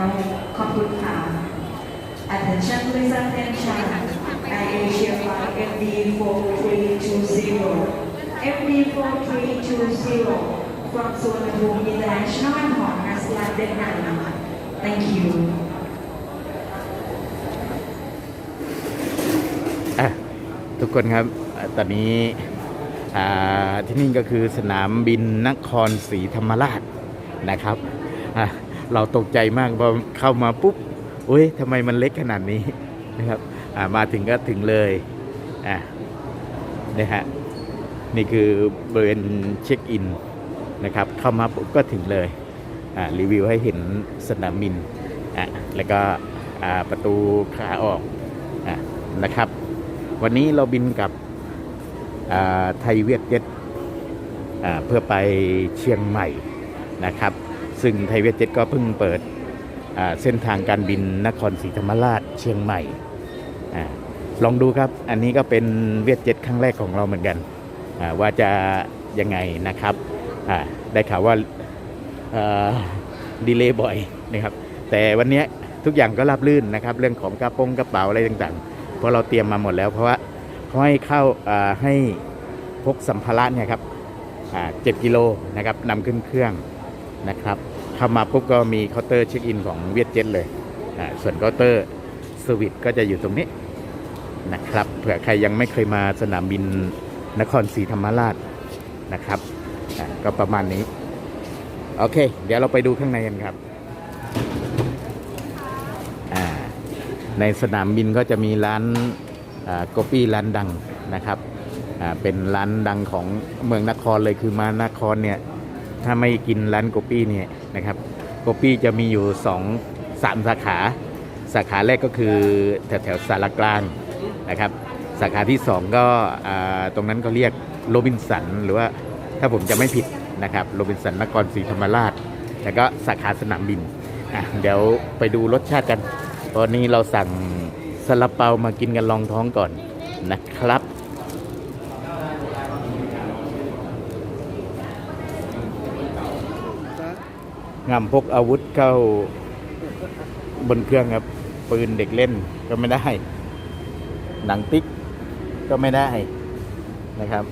ล้วขอบคุณค่ะ Attention please attention I Asia Flight MD 4320 MD 4320 from Suvarnabhumi International Airport has landed now Thank you ทุกคนครับ ตอนนี้ที่นี่ก็คือสนามบินนครศรีธรรมราชนะครับ เราตกใจมากพอเข้ามาปุ๊บอุ้ยทำไมมันเล็กขนาดนี้นะครับอ่ามาถึงก็ถึงเลยอะนี่ฮะนี่คือบริเวณเช็คอินนะครับเข้ามาปุ๊บก็ถึงเลยอ่ารีวิวให้เห็นสนามบินอะแล้วก็อ่าประตูขาออกอะนะครับ วันนี้เราบินกับอ่าไทยเวียดเจ็ตอ่าเพื่อไปเชียงใหม่นะครับ ซึ่งไทยเวียดเจ็ตก็เพิ่งเปิดเส้นทางการบินนครศรีธรรมราชเชียงใหม่อลองดูครับ อันนี้ก็เป็นเวียดเจ็ตครั้งแรกของเราเหมือนกัน ว่าจะยังไงนะครับ ได้ข่าวว่าดีเลย์บ่อยนะครับ แต่วันนี้ทุกอย่างก็ราบรื่นนะครับ เรื่องของกระโปรงกระเป๋าอะไรต่างๆ เพราะเราเตรียมมาหมดแล้ว เพราะว่าเขาให้เข้าให้พกสัมภาระเนี่ยครับเจ็ดกิโลนะครับนำขึ้นเครื่องนะครับ เข้ามาปุ๊บก็มีเคาน์เตอร์เช็คอินของเวียดเจ็ตเลยส่วนเคาน์เตอร์สวิตก็จะอยู่ตรงนี้นะครับเผื่อใครยังไม่เคยมาสนามบินนครศรีธรรมราชนะครับก็ประมาณนี้ โอเค เดี๋ยวเราไปดูข้างในกันครับ ในสนามบินก็จะมีร้านโกปี้ร้านดังนะครับเป็นร้านดังของเมืองนครเลยคือมานครเนี่ย ถ้าไม่กินร้านโกปี้เนี่ยนะครับโกปี้จะมีอยู่สองสามสาขา สาขาแรกก็คือแถวแถวสารกลางนะครับสาขาที่สองก็ตรงนั้นก็เรียกโรบินสันหรือว่าถ้าผมจะไม่ผิดนะครับโรบินสันนครศรีธรรมราช แล้วก็สาขาสนามบินอะเดี๋ยวไปดูรสชาติกันตอนนี้เราสั่งซาลาเปามากินกันลองท้องก่อนนะครับ งำพกอาวุธเข้าบนเครื่องครับ ปืนเด็กเล่นก็ไม่ได้ หนังติ๊กก็ไม่ได้นะครับ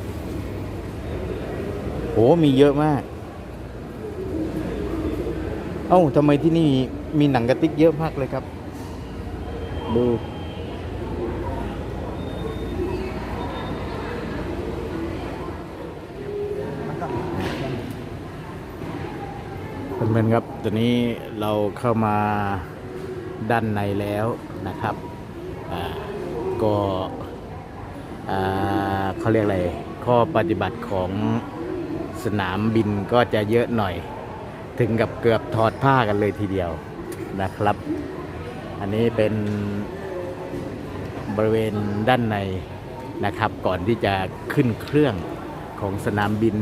โหมีเยอะมาก เอ้าทำไมที่นี่มีหนังกระติกเยอะมากเลยครับ ดู เพื่อนๆครับตอนนี้เราเข้ามาด้านในแล้วนะครับก็เขาเรียกอะไรข้อปฏิบัติของสนามบินก็จะเยอะหน่อย ถึงกับเกือบถอดผ้ากันเลยทีเดียวนะครับ อันนี้เป็นบริเวณด้านในนะครับก่อนที่จะขึ้นเครื่องของสนามบิน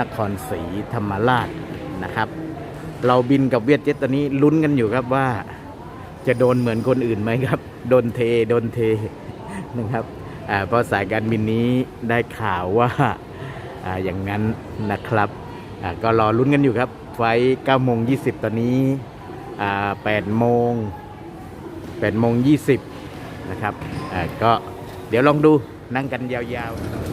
นครศรีธรรมราช นะครับ เราบินกับเวียดเจ็ตตอนนี้ลุ้นกันอยู่ครับว่าจะโดนเหมือนคนอื่นไหมครับ โดนเท โดนเทนะครับเพราะสายการบินนี้ได้ข่าวว่าออย่างนั้นนะครับ ก็รอลุ้นกันอยู่ครับ ไฟ9โมง20 ตอนนี้8โมง8โมง20 นะครับก็เดี๋ยวลองดูนั่งกันยาวๆ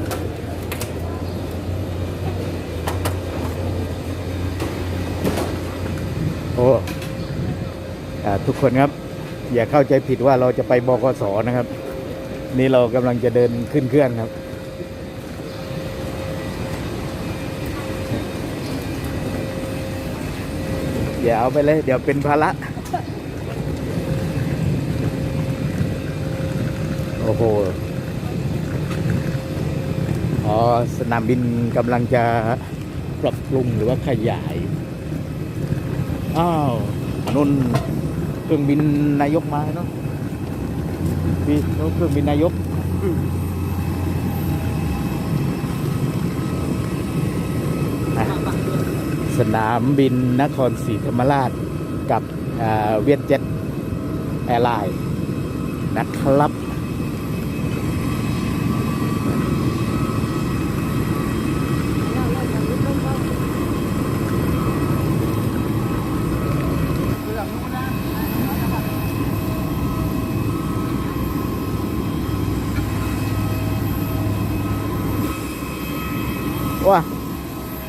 โอ้ทุกคนครับ อย่าเข้าใจผิดว่าเราจะไปบกสนะครับ นี่เรากำลังจะเดินขึ้นเครื่องครับ อย่าเอาไปเลย เดี๋ยวเป็นภาระโอ้โหอ๋อสนามบินกำลังจะปรับปรุงหรือว่าขยาย อ้าวนุ่นเครื่องบินนายกมาเนาะพี่เครื่องบินนายกสนามบินนครศรีธรรมราชกับเวียดเจ็ตแอร์ไลน์นะครับ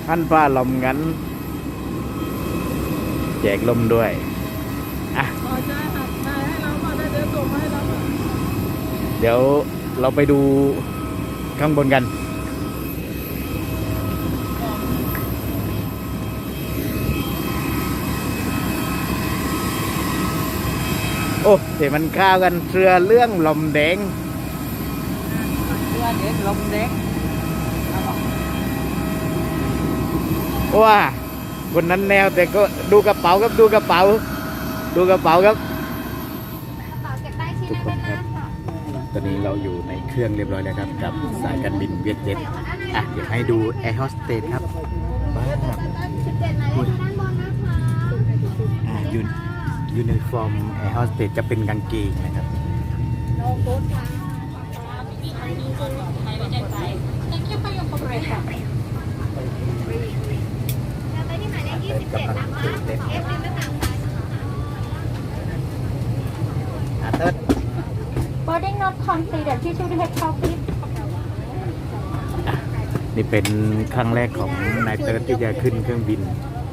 อันฟ้าลมงั้น แจกลมด้วยอะเดี๋ยวเราไปดูข้างบนกัน โอ้เดี๋ยวมันข้าวกันเรือเรื่องลมแดงเพื่อนเด็กลมเด็ก ว่าคนนั้นแนวแต่ก็ดูกระเป๋าครับดูกระเป๋า ดูกระเป๋าครับต่อจากใต้ที่ทุกนั่งคนด้านคหรับน้าค่ะตอนนี้เราอยู่ในเครื่องเรียบร้อยแล้วครับ กับสายการบินเวียดเจ็ตอะเดี๋ยวให้ดูแอร์โฮสเตสครับว้าวสิบเจ็ดหมายเลขด้านบนนะคะอ่ายูนยูนิฟอร์มแอร์โฮสเตสจะเป็นกางเกงนะครับโลโก้ค่ะจะไป ที่หมายเลขยี่สิบเจ็ดนะคะเอฟริมหน้าต่างซ้ายนะคะอะเติร์ด Boarding not completed. Please do head call please. นี่เป็นครั้งแรกของนายเติร์ดที่จะขึ้นเครื่องบิน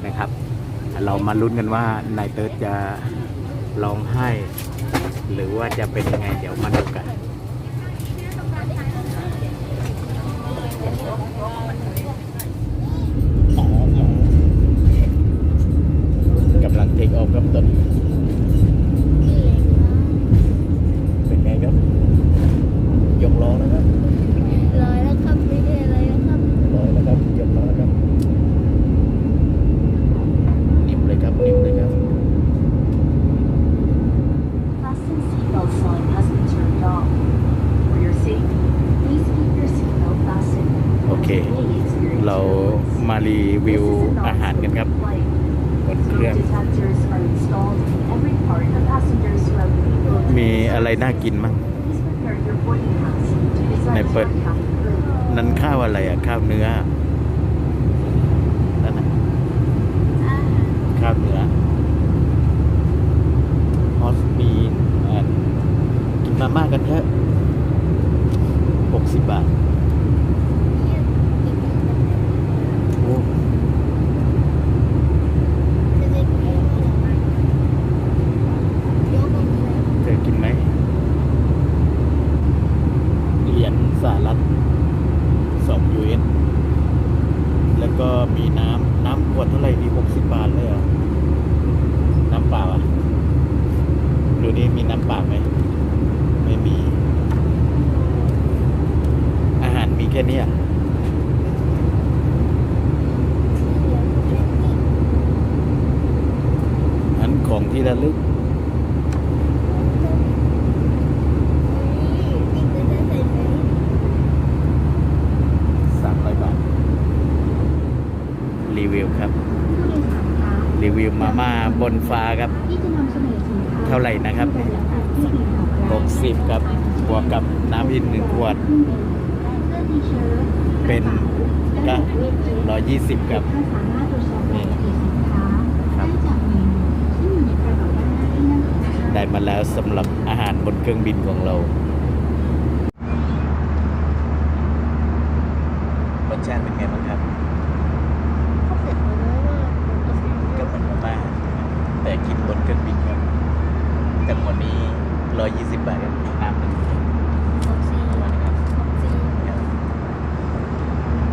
นะครับ เรามาลุ้นกันว่านายเติร์ดจะร้องไห้ หรือว่าจะเป็นยังไงเดี๋ยวมาดูกันกำลังเทคออฟครับตอนนี้เป็นไงครับ ยกล้อแล้วครับ ร้อยแล้วครับไม่ได้อะไรแล้วครับ ร้อยแล้วครับยกล้อแล้วครับนิ่มเลยครับนิ่มเลยครับ Fasten seatbelts while passenger dock. For your safety, please keep your seatbelt fastened. โอเค May experience เรา turbulence. มา รีวิว This is อาหารกันครับ flight. บนเครื่อง Smoke detectors are installed in every part of passengers who have been มีอะไรน่ากินมั่ง Please prepare your boarding pass to decide Này, bật. your cabin crew. นั้นข้าวอะไรอะข้าวเนื้อนั่นนะข้าวเนื้อฮอสบีนกินมาม่ากันเถอะหกสิบบาทโอ้เธอกินไหมเหรียญ สหรัฐสองยูเอสแล้วก็มีน้ำน้ำขวดเท่าไหร่มีหกสิบบาทเลยเหรอ น้ำเปล่าอะ ดูนี่มีน้ำเปล่าไหม ไม่มี อาหารมีแค่เนี้ยอันของที่ระลึก สามร้อยบาท รีวิวครับ รีวิวมาม่าบนฟ้าครับ เท่าไหร่นะครับหกสิบครับบวกกับน้ำอินหนึ่งขวด เป็นก็ร้อยยี่สิบครับนี่ครับ ได้มาแล้วสำหรับอาหารบนเครื่องบินของเรารสชาติเป็นไงบ้างครับ ก็เหมือนมาม่าแต่กินบนเครื่องบินครับแต่หมดนี้ร้อยยี่สิบบาทครับน้ำหนึ่งประมาณนี้ครับครับ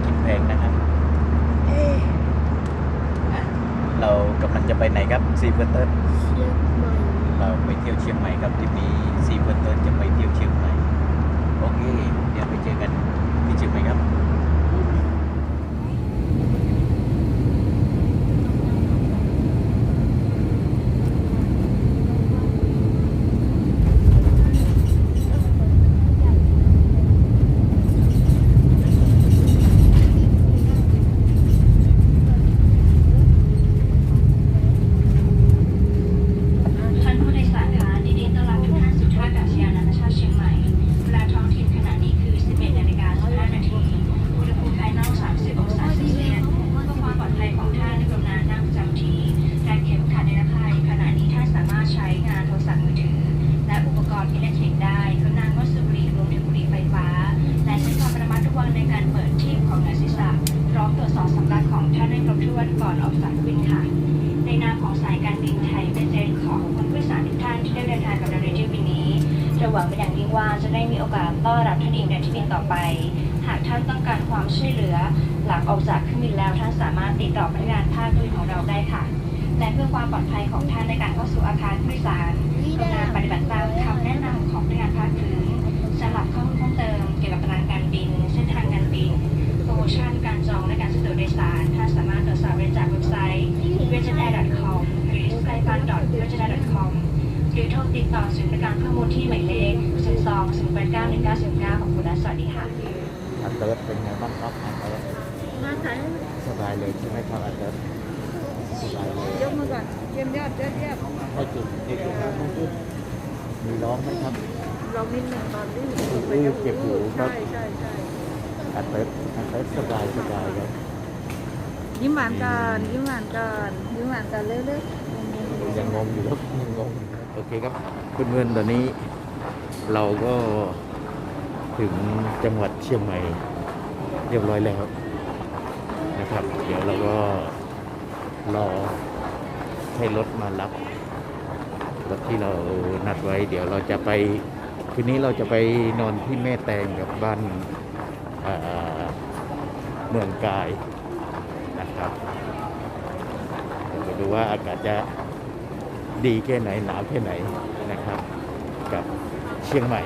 กินแพงนะครับเอ๊ะอะเรากำลังจะไปไหน ครับซีเฟอร์เตอร์ เราไปเที่ยวเชียงใหม่ครับทริปนี้ซีเฟอร์เตอร์จะไปเที่ยวเชียงใหม่ โอเค เดี๋ยวไปเจอกันที่เชียงใหม่ครับ ท่านผู้โดยสารคะยินดีต้อนรับทุกท่านสู่ท่าอากาศยานนานาชาติเชียงใหม่ เวลาท้องถิ่นขณะนี้คือ 11นาฬิกา15นาที อกสายการบินค่ะในนามของสายการบินไทยเป็นเจนของคุณผู้โดยสารทุกท่านที่ได้เดินทางกับเราในเที่ยวบินนี้เราหวังเป็นอย่างยิ่งว่าจะได้มีโอกาสต้อนรับท่านอีกในเที่ยวบินต่อไป หากท่านต้องการความช่วยเหลือ หลังออกจากเครื่องบินแล้วท่านสามารถติดต่อพนักงานภาคพื้นของเราได้ค่ะ และเพื่อความปลอดภัยของท่านในการเข้าสู่อาคารผู้โดยสารกรุณาปฏิบัติตามคำแนะนำของพนักงานภาคพื้นสำหรับข้อมูลเพิ่มเติมเกี่ยวกับตารางการบิน เส้นทางการบิน ชั่นการจองและการซื้อตั๋วโดยสารท่านสามารถตรวจสอบได้จากเว็บไซต์ v i e t a i r c o m หรือ s k y p a n v i e t a i r c o m หรือโทรติดต่อศูนย์บริการข้อมูลที่หมายเลข 02 089 1909ขอบคุณและสวัสดีค่ะอาเติร์ดเป็นไงบ้างครับอาเติร์ดมาค่ะสบายเลยใช่ไหมครับอาเติร์ดสบายเลยยกมือก่อนเยี่ยมยอดเยี่ยมให้จุดเด็กๆครับขึ้นมีร้องไหมครับเรานิดหนึ่งตอนที่อู้เจ็บหูครับใช่ใช่ใช่อาเติร์ด เติร์ดสบายสบายครับยิ้มหวานก่อนยิ้มหวานก่อนยิ้มหวานก่อนเร็วยังงงอยู่ครับยังงงโอเคครับเพื่อนๆตอนนี้ เราก็ถึงจังหวัดเชียงใหม่ เรียบร้อยแล้วนะครับ เดี๋ยวเราก็รอให้รถมารับรถที่เรานัดไว้ เดี๋ยวเราจะไปคืนนี้เราจะไปนอนที่แม่แตงกับบ้าน เมืองกายนะครับเดี๋ยวไปดูว่าอากาศจะดีแค่ไหนหนาวแค่ไหนนะครับ กับเชียงใหม่